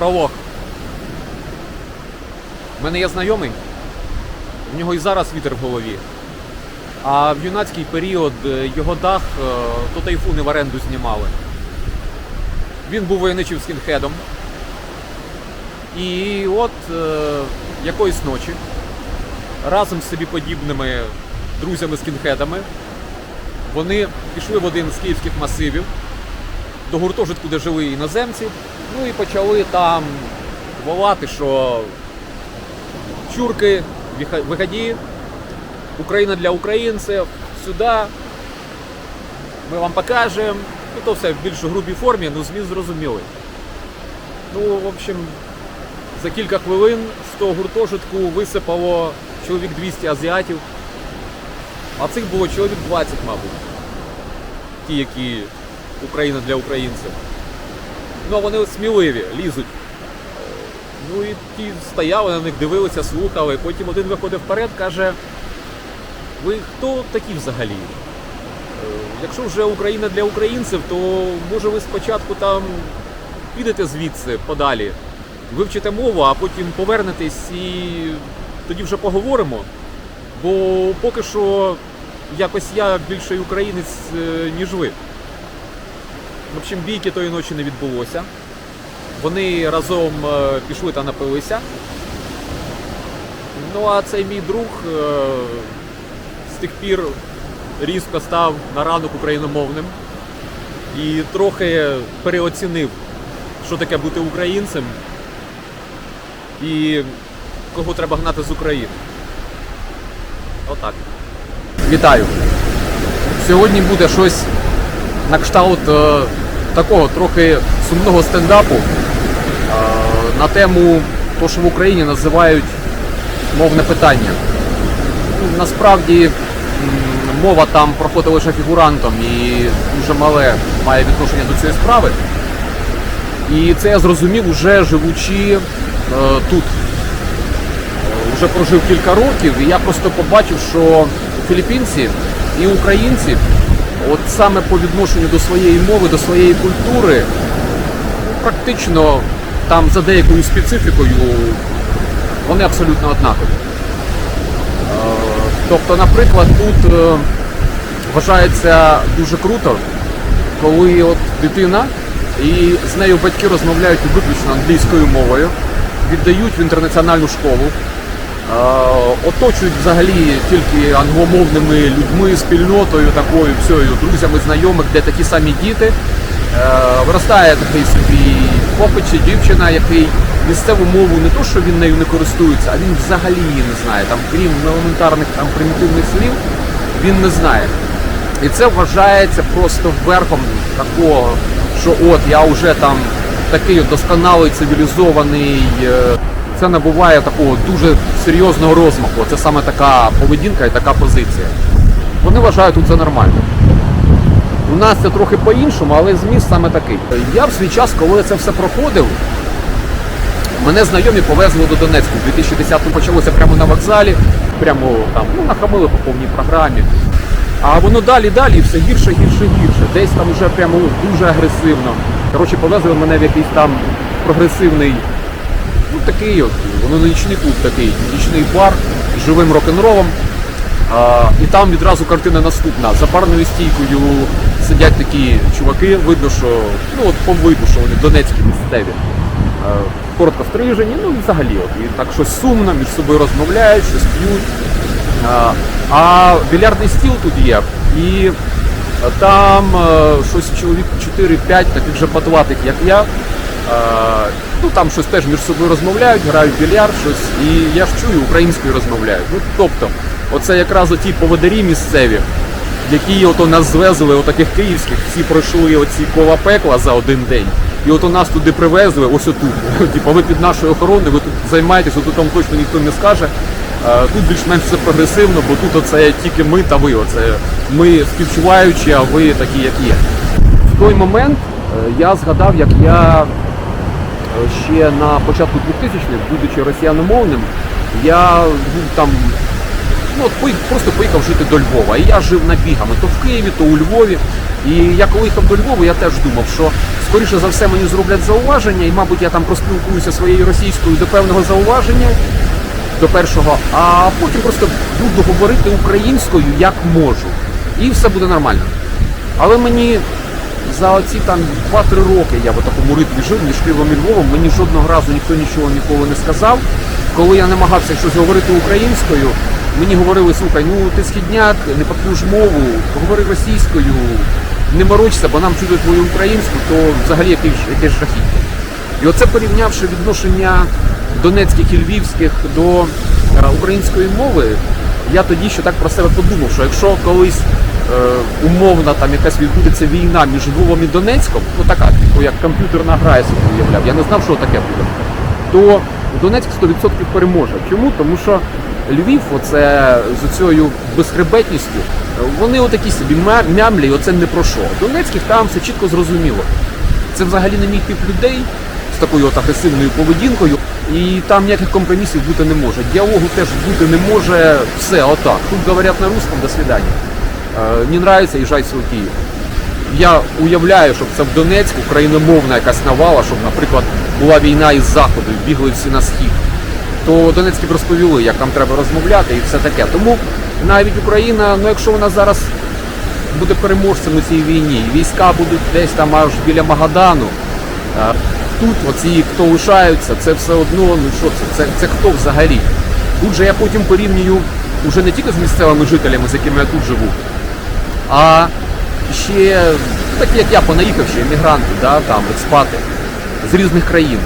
пролог. У мене є знайомий, в нього і зараз вітер в голові. А в юнацький період е, його дах е, то тайфуни в оренду знімали. Він був воєничим скінхедом. І от е, якоїсь ночі разом з собі подібними друзями-скінхедами вони пішли в один з київських масивів до гуртожитку, де жили іноземці, ну і почали там волати, що чурки, виході, Україна для українців, сюди, ми вам покажемо. Ну, то все в більш грубій формі, ну зміст зрозумілий. Ну, в общем, за кілька хвилин з того гуртожитку висипало чоловік 200 азіатів. А цих було чоловік 20, мабуть. Ті, які Україна для українців. Ну, вони от сміливі, лізуть. Ну і ті стояли на них, дивилися, слухали. Потім один виходив вперед, каже: ви хто такі взагалі? Е, Якщо вже Україна для українців, то може ви спочатку там підете звідси подалі, вивчите мову, а потім повернетесь і тоді вже поговоримо. Бо поки що якось я більший українець, е, ніж ви. В общем, бійки тої ночі не відбулося. Вони разом е, пішли та напилися. Ну а цей мій друг е, з тих пір різко став на ранок україномовним і трохи переоцінив, що таке бути українцем і кого треба гнати з України. Отак. Вітаю! Сьогодні буде щось на кшталт е, такого трохи сумного стендапу е, на тему то, що в Україні називають мовне питання. Ну, Насправді мова там проходить лише фігурантом і дуже мале має відношення до цієї справи. І це я зрозумів уже живучи е, тут. Вже прожив кілька років, і я просто побачив, що філіппінці і українці, от саме по відношенню до своєї мови, до своєї культури, практично там за деякою специфікою вони абсолютно однакові. Е, Тобто, наприклад, тут е, вважається дуже круто, коли от дитина і з нею батьки розмовляють виключно англійською мовою, віддають в інтернаціональну школу, оточують взагалі тільки англомовними людьми, спільнотою такою, всею, друзями, знайомих, де такі самі діти. Е, Виростає такий собі хлопець чи дівчина, який місцеву мову не то, що він нею не користується, а він взагалі її не знає. Там, крім елементарних там примітивних слів, він не знає. І це вважається просто верхом такого, що от я вже там такий досконалий, цивілізований. Це набуває такого дуже серйозного розмаху. Це саме така поведінка і така позиція. Вони вважають тут це нормально. У нас це трохи по-іншому, але зміст саме такий. Я в свій час, коли це все проходив, мене знайомі повезли до Донецьку. У 2010-му почалося прямо на вокзалі, прямо там ну, нахамили по повній програмі. А воно далі, далі, і все гірше, гірше, гірше. Десь там вже прямо дуже агресивно. Коротше, повезли мене в якийсь там прогресивний, ну такий от, воно нічний клуб такий, нічний бар з живим рок-н-ролом. І там відразу картина наступна. За барною стійкою сидять такі чуваки, видно, що ну от по виду, що вони донецькі місцеві. Коротко стрижені, ну і взагалі от, і так щось сумно, між собою розмовляють, щось п'ють. А, а більярдний стіл тут є, і там е, щось чоловік 4-5 таких же патлатих, як я. Ну там щось теж між собою розмовляють, грають в більярд, щось, і я ж чую, українською розмовляють. Ну тобто, оце якраз оті поводарі місцеві, які ото нас звезли, отаких київських, всі пройшли оці кола пекла за один день. І от у нас туди привезли, ось отут. Типу, ви під нашою охороною, ви тут займаєтесь, отут вам точно ніхто не скаже. Тут більш-менш все прогресивно, бо тут оце тільки ми та ви. Оце ми співчуваючі, а ви такі, як є. В той момент е, я згадав, як я ще на початку 2000-х, будучи росіяномовним, я був там, ну просто поїхав жити до Львова. І я жив набігами то в Києві, то у Львові. І я коли їхав до Львова, я теж думав, що скоріше за все мені зроблять зауваження, і, мабуть, я там проспілкуюся своєю російською до певного зауваження, до першого, а потім просто буду говорити українською як можу. І все буде нормально. Але мені за оці там 2-3 роки я в такому ритмі жив між Києвом і Львовом, мені жодного разу ніхто нічого ніколи не сказав. Коли я намагався щось говорити українською, мені говорили, слухай, ну ти східняк, не паткуєш мову, говори російською, не морочся, бо нам чути твою українську, то взагалі якесь, якесь жахіття. І оце порівнявши відношення донецьких і львівських до е, української мови, я тоді ще так про себе подумав, що якщо колись умовна там якась відбудеться війна між Львовом і Донецьком, ну така, типу, як комп'ютерна гра, я собі уявляв, я не знав, що таке буде, то Донецьк 100% переможе. Чому? Тому що Львів, оце з цією безхребетністю, е, вони отакі собі мя- мямлі, і оце не про що. Донецьких там все чітко зрозуміло. Це взагалі не мій тип людей з такою от агресивною поведінкою, і там ніяких компромісів бути не може. Діалогу теж бути не може. Все, отак. Тут говорять на русском, до свидання. Е, не нравится, їжджай свій Київ. Я уявляю, щоб це в Донецьку україномовна якась навала, щоб, наприклад, була війна із заходу, бігли всі на схід. То Донецькі б розповіли, як там треба розмовляти і все таке. Тому навіть Україна, ну якщо вона зараз буде переможцем у цій війні, війська будуть десь там аж біля Магадану. Тут оці, хто лишаються, це все одно, ну що це, це, це хто взагалі? Тут же я потім порівнюю уже не тільки з місцевими жителями, з якими я тут живу, а ще такі, як я, понаїхавши, емігранти, да, там, експати з різних країн.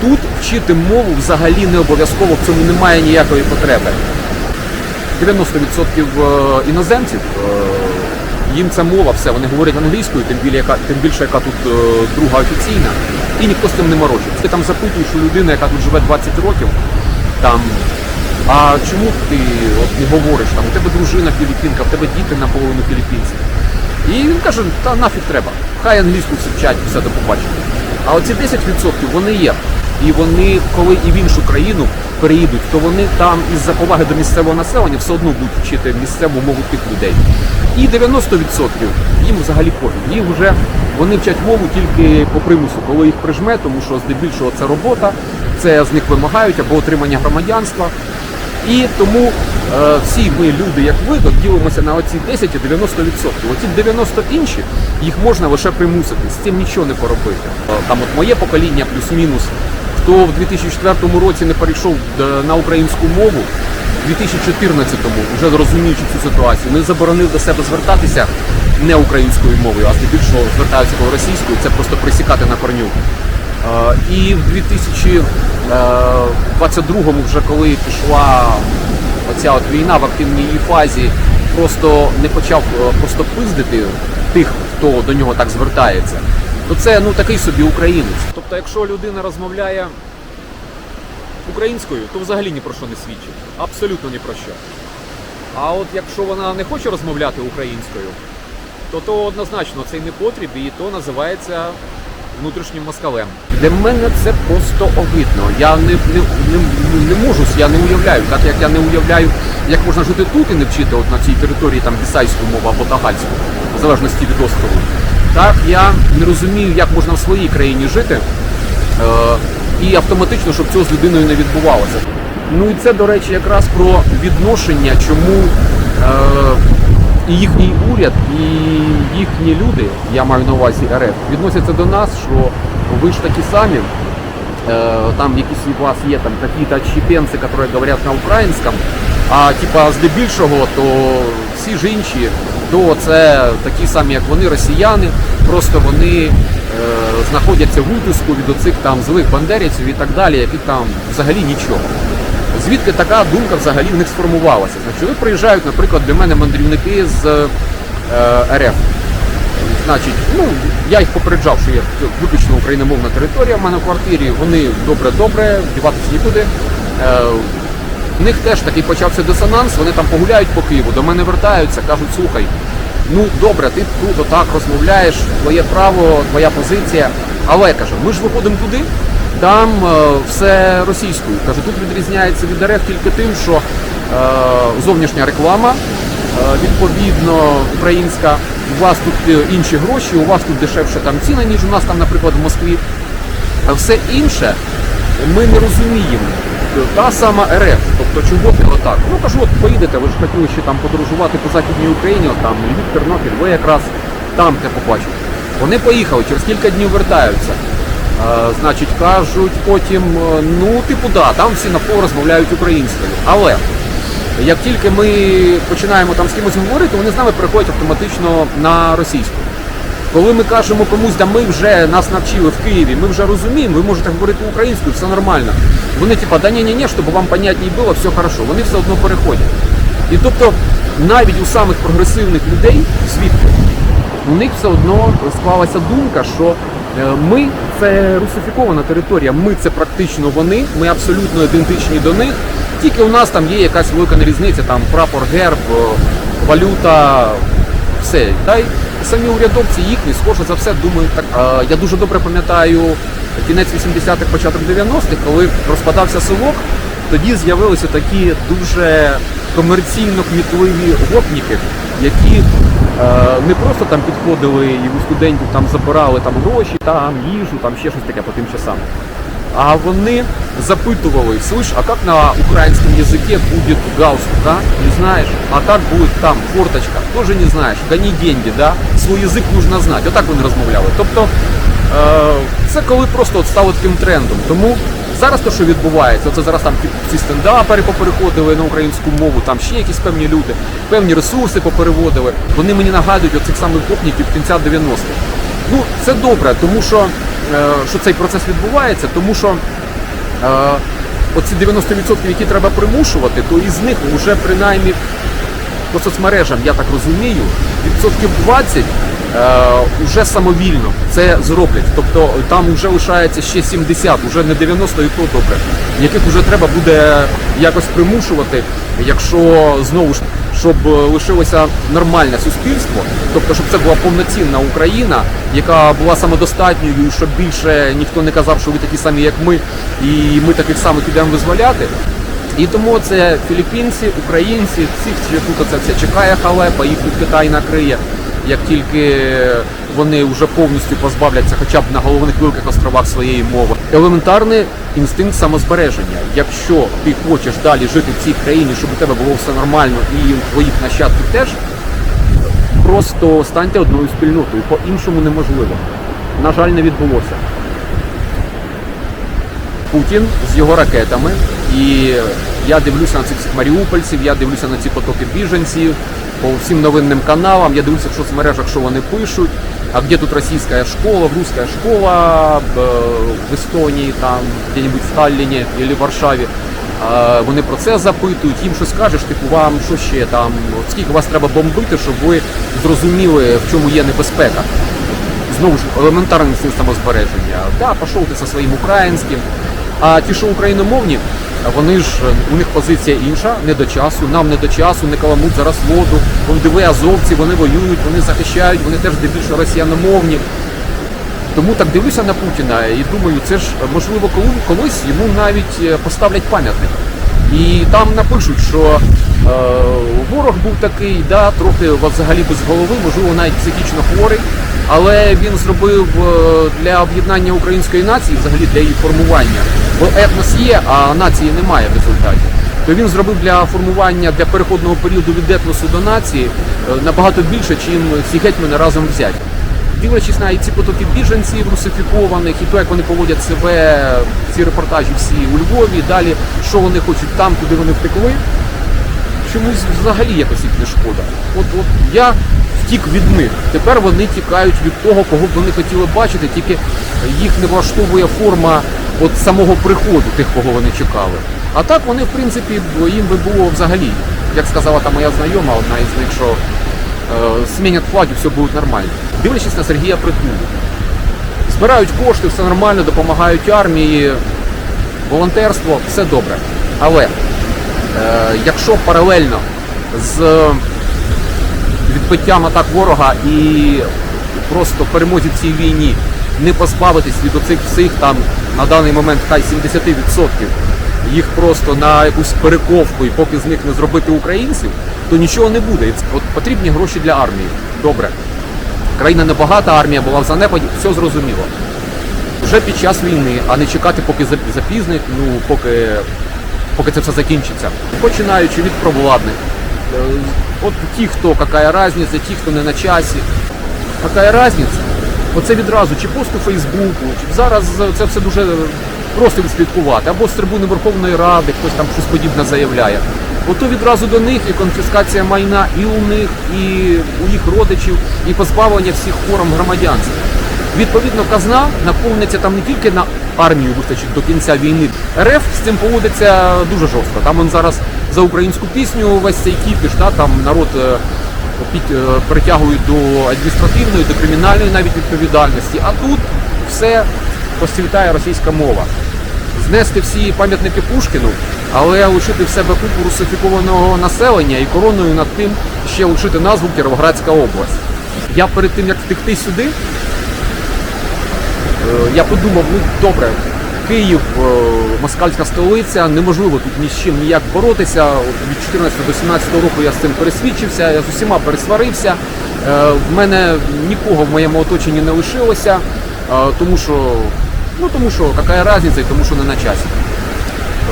Тут вчити мову взагалі не обов'язково, в цьому немає ніякої потреби. 90% е, іноземців, е, їм ця мова, все, вони говорять англійською, тим більше, яка, тим більше, яка тут е, друга офіційна, і ніхто з цим не морочиться. Ти там запитуєш у людини, яка тут живе 20 років, там, а чому ти от, не говориш, там, у тебе дружина філіппінка, в тебе діти наполовину філіппінці. І він каже, та нафіг треба, хай англійську всі вчать, все до побачення. А оці 10% вони є. І вони, коли і в іншу країну переїдуть, то вони там із-за поваги до місцевого населення все одно будуть вчити місцеву мову тих людей. І 90% їм взагалі пофіг. Їх вже вони вчать мову тільки по примусу, коли їх прижме, тому що здебільшого це робота, це з них вимагають або отримання громадянства. І тому е, всі ми, люди, як ви, ділимося на оці 10 і 90%. Оці 90 інші, їх можна лише примусити, з цим нічого не поробити. Е, Там от моє покоління плюс-мінус, хто в 2004 році не перейшов е, на українську мову, в 2014-му, вже розуміючи цю ситуацію, не заборонив до себе звертатися не українською мовою, а здебільшого звертаються до російською, це просто присікати на корню. Е, І в 2022-му, вже коли пішла оця от війна в активній її фазі, просто не почав е, просто пиздити тих, хто до нього так звертається, то це ну такий собі українець. Тобто, якщо людина розмовляє українською, то взагалі ні про що не свідчить. Абсолютно ні про що. А от якщо вона не хоче розмовляти українською, то то однозначно цей непотріб і то називається внутрішнім москалем. Для мене це просто огидно. Я не, не, не, не можу, я не уявляю, так як я не уявляю, як можна жити тут і не вчити от на цій території там бісайську мову або тагальську, в залежності від острову. Так я не розумію, як можна в своїй країні жити. Е, і автоматично, щоб цього з людиною не відбувалося. Ну і це, до речі, якраз про відношення, чому е, і їхній уряд, і їхні люди, я маю на увазі РФ, відносяться до нас, що ви ж такі самі, э, там якісь у вас є там какие-то отщепенцы, которые говорят на українському, а типа здебільшого, то всі ж інші, то це такі самі, як вони, росіяни, просто вони е, знаходяться в утиску від оцих там злих бандерівців і так далі, яких там взагалі нічого. Звідки така думка взагалі в них сформувалася? Значить, приїжджають, наприклад, до мене мандрівники з е, РФ. Значить, ну я їх попереджав, що є виключно україномовна територія в мене в квартирі. Вони добре-добре, діватися нікуди. Е, в них теж такий почався дисонанс, вони там погуляють по Києву, до мене вертаються, кажуть, слухай, ну добре, ти тут отак розмовляєш, твоє право, твоя позиція. Але каже, ми ж виходимо туди, там е, все російською. Каже, тут відрізняється від РФ тільки тим, що е, зовнішня реклама, е, відповідно українська, у вас тут інші гроші, у вас тут дешевше там ціна, ніж у нас там, наприклад, в Москві. А все інше ми не розуміємо. Та сама РФ, тобто чого ти отак? Ну кажу, от поїдете, ви ж хотіли ще там подорожувати по Західній Україні, от там Львів, Тернопіль, ви якраз там те побачите. Вони поїхали, через кілька днів вертаються. Е, значить, кажуть потім, е, ну, типу, да, там всі навколо розмовляють українською. Але як тільки ми починаємо там з кимось говорити, вони з нами переходять автоматично на російську. Коли ми кажемо комусь, да ми вже нас навчили в Києві, ми вже розуміємо, ви можете говорити українською, все нормально. Вони типа, да ні, ні, ні, щоб вам понятній було, все хорошо. Вони все одно переходять. І тобто навіть у самих прогресивних людей світу у них все одно склалася думка, що ми це русифікована територія, ми це практично вони, ми абсолютно ідентичні до них. Тільки у нас там є якась велика різниця, там прапор, герб, е, валюта, все. Та й самі урядовці їхні, схоже за все, думають так. Я дуже добре пам'ятаю кінець 80-х, початок 90-х, коли розпадався совок, тоді з'явилися такі дуже комерційно кмітливі гопніки, які е, не просто там підходили і у студентів там забирали там гроші, там їжу, там ще щось таке по тим часам. А вони запытывали, слышь, а как на украинском языке будет галстук, да? Не знаешь? А как будет там форточка? Тоже не знаешь. Гони деньги, да? Свой язик нужно знати. Отак вони розмовляли. Тобто е, це коли просто от стало таким трендом. Тому зараз те, що відбувається, це зараз там ці стендапери попереходили на українську мову, там ще якісь певні люди, певні ресурси попереводили. Вони мені нагадують оцих самих гопників кінця 90-х. Ну, це добре, тому що, е, що цей процес відбувається, тому що е, оці 90%, які треба примушувати, то із них вже принаймні по соцмережам, я так розумію, відсотків 20 е, вже самовільно це зроблять. Тобто там вже лишається ще 70, вже не 90 і то добре, яких вже треба буде якось примушувати, якщо знову ж щоб е, лишилося нормальне суспільство, тобто щоб це була повноцінна Україна, яка була самодостатньою, щоб більше ніхто не казав, що ви такі самі, як ми, і ми таких самих ідемо визволяти. І тому це філіппінці, українці, всіх тут це все чекає халепа, їх тут Китай накриє, як тільки вони вже повністю позбавляться хоча б на головних великих островах своєї мови. Елементарний інстинкт самозбереження. Якщо ти хочеш далі жити в цій країні, щоб у тебе було все нормально і у твоїх нащадків теж, просто станьте одною спільнотою. По-іншому неможливо. На жаль, не відбулося. Путін з його ракетами. І я дивлюся на цих всіх маріупольців, я дивлюся на ці потоки біженців по всім новинним каналам, я дивлюся в соцмережах, що вони пишуть. А где тут российская школа, русская школа в Естонії, там, где-нибудь в Талліні або в Варшаві. Вони про це запитують, їм щось скажеш, типу вам що ще там, скільки вас треба бомбити, щоб ви зрозуміли, в чому є небезпека. Знову ж елементарний інстинкт самозбереження. Да, пішов ти зі своїм українським. А ті, що україномовні, вони ж у них позиція інша, не до часу, нам не до часу, не каламуть зараз воду. Вон диви азовці, вони воюють, вони захищають, вони теж здебільшого росіяномовні. Тому так дивлюся на Путіна і думаю, це ж можливо колись йому навіть е, поставлять пам'ятник. І там напишуть, що е, ворог був такий, да, трохи взагалі без голови, можливо, навіть психічно хворий, але він зробив е, для об'єднання української нації, взагалі для її формування. Бо етнос є, а нації немає в результаті. То він зробив для формування для переходного періоду від етносу до нації е, набагато більше, чим всі гетьмани разом взяті. Дивлячись на і ці потоки біженців русифікованих, і то, як вони поводять себе, ці репортажі всі у Львові, далі, що вони хочуть там, куди вони втекли, чомусь взагалі якось їх не шкода. От, от я втік від них. Тепер вони тікають від того, кого б вони хотіли бачити, тільки їх не влаштовує форма от самого приходу тих, кого вони чекали. А так вони, в принципі, їм би було взагалі, як сказала та моя знайома, одна із них, що е, змінять флаги, все буде нормально. Дивлячись на Сергія Притулу. Збирають кошти, все нормально, допомагають армії, волонтерство, все добре. Але е, якщо паралельно з відбиттям атак ворога і просто перемозі в цій війні не позбавитись від оцих всіх там на даний момент хай 70% їх просто на якусь перековку і поки з них не зробити українців, то нічого не буде. От потрібні гроші для армії. Добре. країна небагата, армія була в занепаді, все зрозуміло. Вже під час війни, а не чекати, поки зап- запізнить, ну поки, поки це все закінчиться. Починаючи від провладних. От ті, хто яка різниця, ті, хто не на часі. Яка різниця? Оце відразу, чи пост у Фейсбуку, чи зараз це все дуже просто відслідкувати. Або з трибуни Верховної Ради хтось там щось подібне заявляє. Ото відразу до них і конфіскація майна і у них, і у їх родичів, і позбавлення всіх форм громадянства. Відповідно, казна наповниться там не тільки на армію вистачить до кінця війни. РФ з цим поводиться дуже жорстко. Там он зараз за українську пісню весь цей кіпіш, та, там народ е, під, е, притягують до адміністративної, до кримінальної навіть відповідальності. А тут все розцвітає російська мова. Знести всі пам'ятники Пушкіну, але лишити в себе купу русифікованого населення і короною над тим ще лишити назву Кіровоградська область. Я перед тим як втекти сюди, Е, я подумав, ну добре, Київ, москальська столиця, неможливо тут ні з чим ніяк боротися. Від 14 до 17 року я з цим пересвідчився, я з усіма пересварився. Е, В мене нікого в моєму оточенні не лишилося, е, тому що, ну тому що, яка різниця, і тому що не на часі.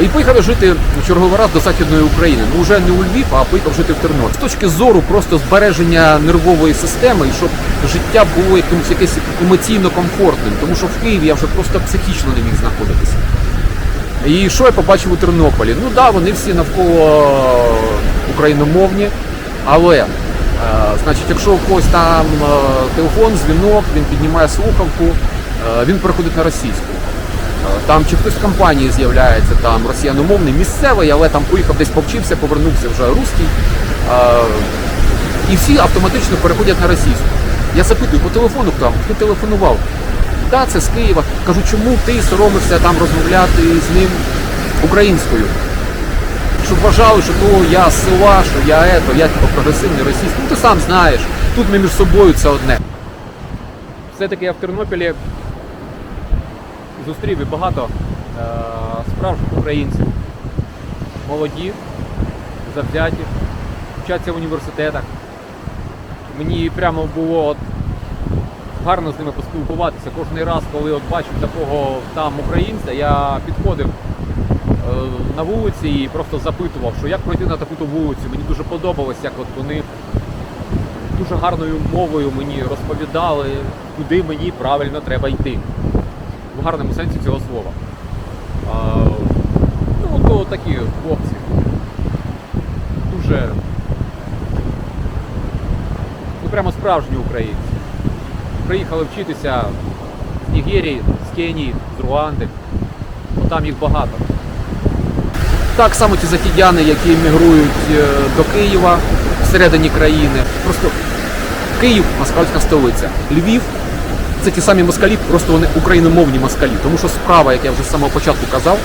Е, І поїхав жити в черговий раз до Західної України. Ну вже не у Львів, а поїхав жити в Тернопіль. З точки зору просто збереження нервової системи, і щоб життя було якимось якесь емоційно комфортним, тому що в Києві я вже просто психічно не міг знаходитися. І що я побачив у Тернополі? Ну так, да, вони всі навколо україномовні, але е, значить, якщо у когось там е, телефон, дзвінок, він піднімає слухавку, е, він переходить на російську. Е, Там чи хтось з компанії з'являється, там росіяномовний, місцевий, але там поїхав десь повчився, повернувся вже русський. Е, І всі автоматично переходять на російську. Я запитую по телефону, хто телефонував. Так, це з Києва. Кажу, чому ти соромишся там розмовляти з ним українською? Щоб вважали, що то я з села, що я ето, я типу, прогресивний російський. Ну ти сам знаєш, тут ми між собою це одне. Все-таки я в Тернополі зустрів і багато е, справжніх українців. Молоді, завзяті, вчаться в університетах. Мені прямо було гарно з ними поспілкуватися. Кожен раз, коли от бачив такого там українця, я підходив е, на вулиці і просто запитував, що як пройти на таку-то вулицю. Мені дуже подобалось, як от вони дуже гарною мовою мені розповідали, куди мені правильно треба йти. В гарному сенсі цього слова. А, ну, то такі хлопці. Дуже. Ну, прямо справжні українці. Приїхали вчитися з Нігерії, з Кенії, з Руанди. Бо там їх багато. Так само ті західяни, які емігрують е, до Києва всередині країни. Просто Київ москальська столиця. Львів це ті самі москалі, просто вони україномовні москалі. Тому що справа, як я вже з самого початку казав,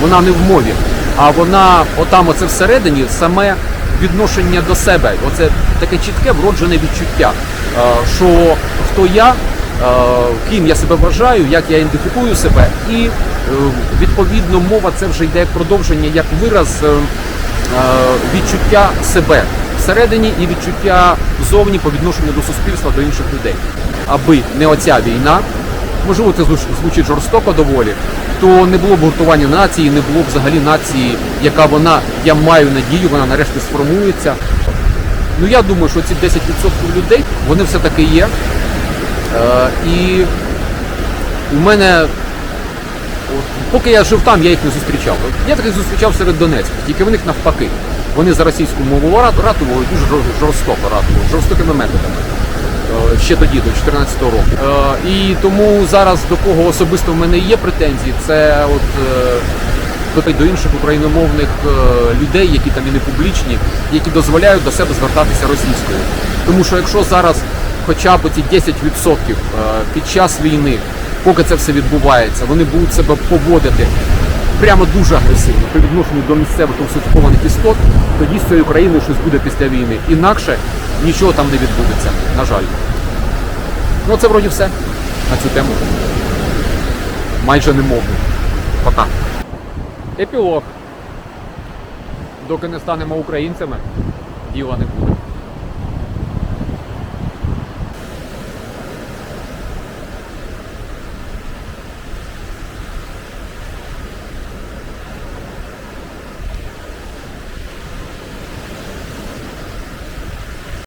вона не в мові, а вона отам, оце всередині, саме відношення до себе. Оце таке чітке вроджене відчуття, е, що хто я, е, ким я себе вважаю, як я ідентифікую себе, і е, відповідно мова це вже йде як продовження, як вираз відчуття себе всередині і відчуття зовні по відношенню до суспільства, до інших людей. Аби не оця війна, можливо, це звучить жорстоко доволі, то не було б гуртування нації, не було б взагалі нації, яка вона, я маю надію, вона нарешті сформується. Ну я думаю, що ці 10% людей, вони все-таки є. Е, і у мене, поки я жив там, я їх не зустрічав. Я таких зустрічав серед Донецьких, тільки в них навпаки. Вони за російську мову ратували дуже жорстоко ратували, жорстокими методами. Ще тоді, до 14 року. Е, І тому зараз до кого особисто в мене є претензії, це от е, до- інших україномовних е, людей, які там і не публічні, які дозволяють до себе звертатися російською. Тому що якщо зараз хоча б оці 10% е, під час війни, поки це все відбувається, вони будуть себе поводити прямо дуже агресивно при відношенні до місцевих русифікованих істот, тоді з цією країною щось буде після війни. Інакше нічого там не відбудеться, на жаль. Ну це вроді все на цю тему. Майже не можу. Пока. Епілог. Доки не станемо українцями, діла не буде.